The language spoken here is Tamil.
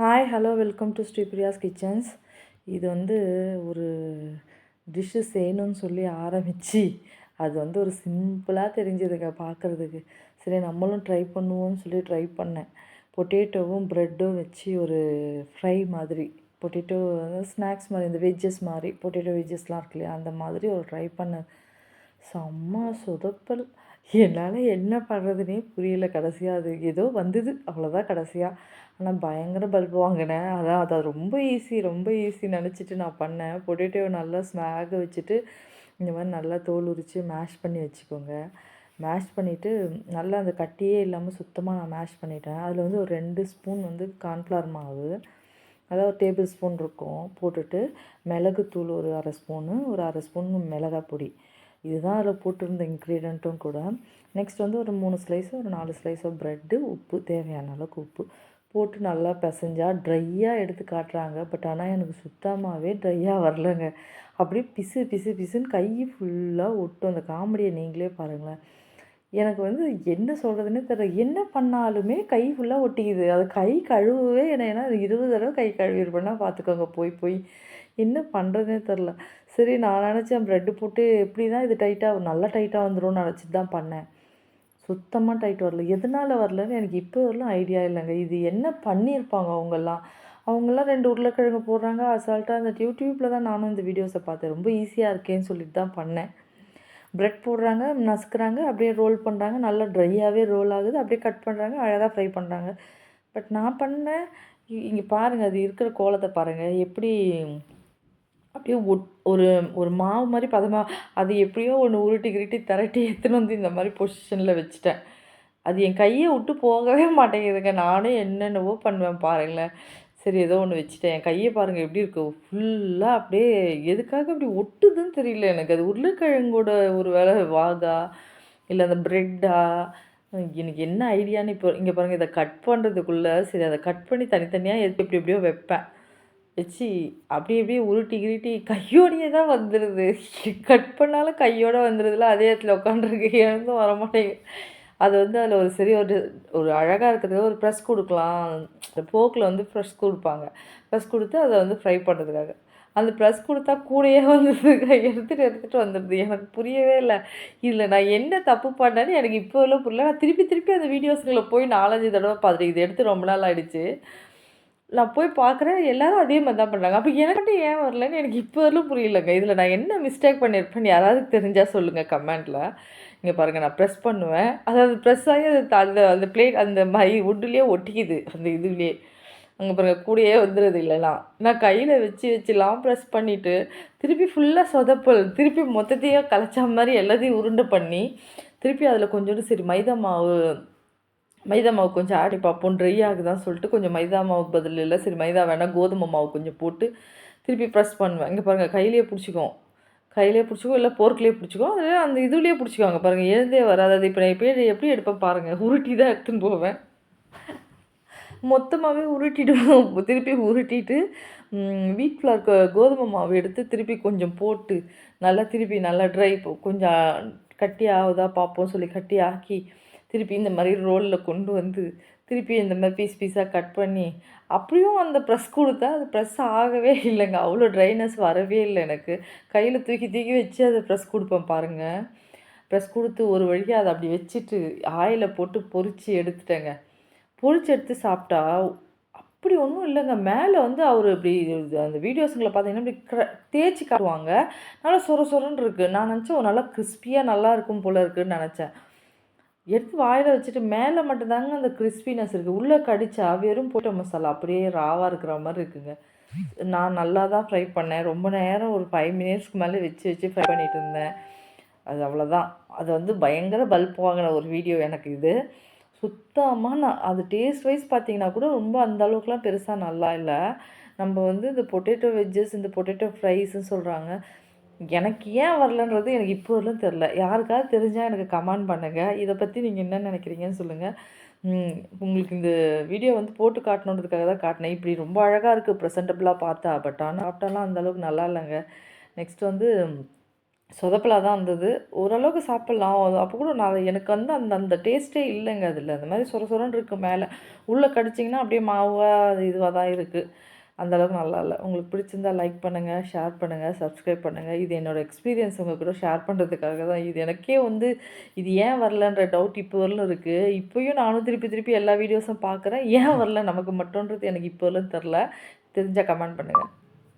Hi hello welcome to Sripriya's kitchens இது வந்து ஒரு டிஷ்ஷு செய்யணும்னு சொல்லி ஆரம்பித்து அது வந்து ஒரு சிம்பிளாக தெரிஞ்சதுங்க பார்க்குறதுக்கு சரி நம்மளும் ட்ரை பண்ணுவோம்னு சொல்லி ட்ரை பண்ணேன். பொட்டேட்டோவும் ப்ரெட்டும் வச்சு ஒரு ஃப்ரை மாதிரி பொட்டேட்டோ ஸ்நாக்ஸ் மாதிரி இந்த வெஜ்ஜஸ் மாதிரி பொட்டேட்டோ வெஜ்ஜஸ்லாம் இருக்கு இல்லையா அந்த மாதிரி ஒரு ட்ரை பண்ணேன். செம்ம சொதப்பல். என்னால் என்ன பண்ணுறதுனே புரியல. கடைசியாக அது ஏதோ வந்தது. அவ்வளோதான் கடைசியாக ஆனால் பயங்கர பல்ப் வாங்கினேன் அதான் அது ரொம்ப ஈஸி ரொம்ப ஈஸி நினச்சிட்டு நான் பண்ணேன். பொட்டேட்டோ நல்லா ஸ்நாக வச்சுட்டு இந்த மாதிரி நல்லா தோல் உரித்து மேஷ் பண்ணி வச்சுக்கோங்க. மேஷ் பண்ணிவிட்டு நல்லா அந்த கட்டியே இல்லாமல் சுத்தமாக நான் மேஷ் பண்ணிட்டேன். அதில் வந்து ஒரு ரெண்டு ஸ்பூன் வந்து கார்ன்ஃப்ளவர் மாவு. அதாவது ஒரு டேபிள் ஸ்பூன் இருக்கும். போட்டுட்டு மிளகுத்தூள் ஒரு அரை ஸ்பூனு ஒரு அரை ஸ்பூன் மிளகாய் பொடி. இதுதான் அதில் போட்டிருந்த இன்க்ரீடியண்ட்டும் கூட. நெக்ஸ்ட் வந்து ஒரு மூணு ஸ்லைஸோ ஒரு நாலு ஸ்லைஸ் ஆஃப் ப்ரெட்டு உப்பு தேவையான அளவுக்கு உப்பு போட்டு நல்லா பிசைஞ்சால் ட்ரையாக எடுத்து காட்டுறாங்க. பட் ஆனால் எனக்கு சுத்தமாகவே ட்ரையாக வரலங்க. அப்படியே பிசு பிசு பிசுன்னு கை ஃபுல்லாக ஒட்டும். அந்த காமெடியை நீங்களே பாருங்களேன். எனக்கு வந்து என்ன சொல்கிறதுனே தெரியல. என்ன பண்ணாலுமே கை ஃபுல்லாக ஒட்டிக்குது. அது கை கழுவவே என்ன ஏன்னா இருபது தடவை கை கழுவிருப்பேன்னா பார்த்துக்கோங்க போய் போய். என்ன பண்ணுறதுனே தெரில சரி நான் நினச்சேன் ப்ரெட்டு போட்டு எப்படி தான் இது டைட்டாக நல்லா டைட்டாக வந்துடும்னு நினச்சிட்டு தான் பண்ணேன். சுத்தமாக டைட் வரல. எதனால் வரலன்னு எனக்கு இப்போ வரலாம் ஐடியா இல்லைங்க. இது என்ன பண்ணியிருப்பாங்க அவங்கெல்லாம்? அவங்கெல்லாம் ரெண்டு உருளைக்கிழங்கு போடுறாங்க அசால்ட்டாக அந்த யூடியூப்பில் தான் நானும் இந்த வீடியோஸை பார்த்தேன். ரொம்ப ஈஸியாக இருக்கேன்னு சொல்லிட்டு தான் பண்ணேன். ப்ரெட் போடுறாங்க நசுக்கிறாங்க அப்படியே ரோல் பண்ணுறாங்க நல்லா ட்ரையாகவே ரோல் ஆகுது. அப்படியே கட் பண்ணுறாங்க அழகாக ஃப்ரை பண்ணுறாங்க பட் நான் பண்ணேன் இங்கே பாருங்கள் அது இருக்கிற கோலத்தை பாருங்கள் எப்படி அப்படியே ஒட் ஒரு ஒரு மாவு மாதிரி பதமாக அது எப்படியோ ஒன்று உருட்டி கிருட்டி திரட்டி எடுத்துன்னு வந்து இந்த மாதிரி பொசிஷனில் வச்சுட்டேன். அது என் கையை விட்டு போகவே மாட்டேங்குதுங்க. நானும் என்னென்னவோ பண்ணுவேன் பாருங்களேன். சரி ஏதோ ஒன்று வச்சுட்டேன். என் கையை பாருங்கள் எப்படி இருக்கு? ஃபுல்லாக அப்படியே எதுக்காக அப்படி ஒட்டுதுன்னு தெரியல எனக்கு. அது உருளைக்கிழங்கோட ஒரு வேலை வாகா இல்லை அந்த ப்ரெட்டா எனக்கு என்ன ஐடியான்னு இப்போ இங்கே பாருங்கள் இதை கட் பண்ணுறதுக்குள்ளே சரி அதை கட் பண்ணி தனித்தனியாக எடுத்து எப்படி எப்படியோ வைப்பேன். வச்சு அப்படி அப்படியே உருட்டி கிருட்டி கையோடையே தான் வந்துடுது கட் பண்ணாலும் கையோடு வந்துடுதுல அதே இடத்துல உட்காந்துருக்கு எழுந்தும் வர மாட்டேங்குது. அது வந்து அதில் ஒரு சரி ஒரு ஒரு அழகாக இருக்கிறதுக்கு ஒரு ப்ரெஸ் கொடுக்கலாம். அந்த போக்கில் வந்து ப்ரெஷ் கொடுப்பாங்க. ப்ரெஸ் கொடுத்து அதை வந்து ஃப்ரை பண்ணுறதுக்காக அந்த ப்ரெஸ் கொடுத்தா கூடையே வந்துடுது எடுத்துகிட்டு எடுத்துகிட்டு வந்துடுது எனக்கு புரியவே இல்லை. இதில் நான் என்ன தப்பு பண்ணேன்னு எனக்கு இப்போ எல்லாம் புரியல. நான் திருப்பி திருப்பி அந்த வீடியோஸ்களை போய் நாலஞ்சு தடவை பார்த்துட்டு இது எடுத்து ரொம்ப நாள் ஆகிடுச்சு நான் போய் பார்க்குறேன் எல்லோரும் அதே மாதிரி தான் பண்ணுறாங்க அப்போ எனக்கு ஏன் வரலன்னு எனக்கு இப்போ வரலும் புரியலங்க. இதில் நான் என்ன மிஸ்டேக் பண்ணியிருப்பேன்னு யாராவது தெரிஞ்சால் சொல்லுங்கள் கமெண்ட்டில் இங்கே பாருங்கள் நான் ப்ரெஸ் பண்ணுவேன். அதாவது ப்ரெஸ் ஆகி அது அந்த அந்த பிளேட் அந்த மாதிரி உட்டுலேயே ஒட்டிக்குது. அந்த இதுலேயே. அங்கே பாருங்கள் கூடயே வந்துடுது இல்லைனா நான் கையில் வச்சு வச்சுலாம் ப்ரெஸ் பண்ணிவிட்டு திருப்பி ஃபுல்லாக சொதப்பல். திருப்பி மொத்தத்தையே கலைச்சா மாதிரி எல்லாத்தையும் உருண்டை பண்ணி திருப்பி அதில் கொஞ்சோண்டு சரி மைதா மாவு மைதா மாவு கொஞ்சம் ஆடி பார்ப்போம். ட்ரை ஆகுதான்னு சொல்லிட்டு கொஞ்சம் மைதா மாவுக்கு பதில் இல்லை. சரி மைதா வேணால் கோதுமை மாவு கொஞ்சம் போட்டு திருப்பி ப்ரெஸ் பண்ணுவேன். இங்கே பாருங்கள் கையிலேயே பிடிச்சிக்கும். கையிலே பிடிச்சிக்கோ இல்லை போர்க்லேயே பிடிச்சிக்கோ அதில் அந்த இதுலேயே பிடிச்சிக்கோங்க பாருங்கள் எழுந்தே வராது. அது இப்போ நான் எப்படி எப்படி எடுப்பேன் பாருங்கள் உருட்டி தான் எடுத்துன்னு போவேன். மொத்தமாகவே உருட்டிடுவோம். திருப்பி உருட்டிட்டு வீட் ஃப்ளார் கோதுமை மாவு எடுத்து திருப்பி கொஞ்சம் போட்டு நல்லா திருப்பி நல்லா ட்ரை கொஞ்சம் கட்டி ஆகுதா பார்ப்போம் சொல்லி கட்டி ஆக்கி திருப்பி இந்த மாதிரி ரோலில் கொண்டு வந்து திருப்பி இந்த மாதிரி பீஸ் பீஸாக கட் பண்ணி அப்படியும் அந்த ப்ரெஸ் கொடுத்தா அது ப்ரெஸ் ஆகவே இல்லைங்க. அவ்வளோ ட்ரைனஸ் வரவே இல்லை எனக்கு. கையில் தூக்கி தூக்கி வச்சு அதை ப்ரெஸ் கொடுப்பேன் பாருங்கள் ப்ரெஸ் கொடுத்து ஒரு வழியாக அதை அப்படி வச்சுட்டு ஆயிலை போட்டு பொறிச்சு எடுத்துட்டேங்க. பொறிச்சு எடுத்து சாப்பிட்டா அப்படி ஒன்றும் இல்லைங்க. மேலே வந்து அவர் இப்படி அந்த வீடியோஸுங்களை பார்த்தீங்கன்னா இப்படி தேய்ச்சி காட்டுவாங்க. நல்லா சொர சொரன்னு இருக்குது நான் நினச்சேன் நல்லா கிறிஸ்பியாக நல்லா இருக்கும் போல் இருக்குதுன்னு நினச்சேன். எடுத்து வாயில் வச்சுட்டு மேலே மட்டும்தாங்க அந்த கிறிஸ்பினஸ் இருக்குது உள்ளே கடிச்சா வெறும் போட்ட மசாலா அப்படியே ராவாக இருக்கிற மாதிரி இருக்குங்க. நான் நல்லா தான் ஃப்ரை பண்ணேன். ரொம்ப நேரம் ஒரு ஃபைவ் மினிட்ஸ்க்கு மேலே வச்சு வச்சு ஃப்ரை பண்ணிகிட்டு இருந்தேன். அது அவ்வளோதான் அது வந்து பயங்கர பல்ப் வாங்கின ஒரு வீடியோ எனக்கு இது. சுத்தமாக நான் அது டேஸ்ட் வைஸ் பார்த்தீங்கன்னா கூட ரொம்ப அந்த அளவுக்குலாம் பெருசாக நல்லா இல்லை. நம்ம வந்து இந்த பொட்டேட்டோ வெஜ்ஜஸ் இந்த பொட்டேட்டோ ஃப்ரைஸ்ன்னு சொல்கிறாங்க எனக்கு ஏன் வரலன்றது எனக்கு இப்போ வரலும் தெரில யாருக்காவது தெரிஞ்சால் எனக்கு கமெண்ட் பண்ணுங்கள் இதை பற்றி நீங்கள் என்ன நினைக்கிறீங்கன்னு சொல்லுங்கள் உங்களுக்கு இந்த வீடியோ வந்து போட்டு காட்டணுன்றதுக்காக தான் காட்டினேன். இப்படி ரொம்ப அழகாக இருக்குது ப்ரெசன்டபுளாக பார்த்தா பட் ஆனால் சாப்பிட்டாலாம் அந்தளவுக்கு நல்லா இல்லைங்க. நெக்ஸ்ட் வந்து சொதப்பலாக தான் இருந்தது ஓரளவுக்கு சாப்பிட்லாம். அப்போ கூட நான் எனக்கு வந்து அந்த அந்த டேஸ்ட்டே இல்லைங்க. அதில் அந்த மாதிரி சொர சொரன்னு இருக்குது மேலே. உள்ளே கடிச்சிங்கன்னா அப்படியே மாவாக இதுவாக தான் இருக்குது அந்த அளவுக்கு நல்லா இல்லை. உங்களுக்கு பிடிச்சிருந்தா லைக் பண்ணுங்கள் ஷேர் பண்ணுங்கள் சப்ஸ்கிரைப் பண்ணுங்கள் இது என்னோடய எக்ஸ்பீரியன்ஸ் உங்கள் கூட ஷேர் பண்ணுறதுக்காக தான் இது. எனக்கே வந்து இது ஏன் வரலன்ற டவுட் இப்போ வரலும் இருக்குது இப்போயும் நானும் திருப்பி திருப்பி எல்லா வீடியோஸும் பார்க்குறேன் ஏன் வரல? நமக்கு மட்டுன்றது எனக்கு இப்போ வரலும் தெரில தெரிஞ்சால் கமெண்ட் பண்ணுங்கள்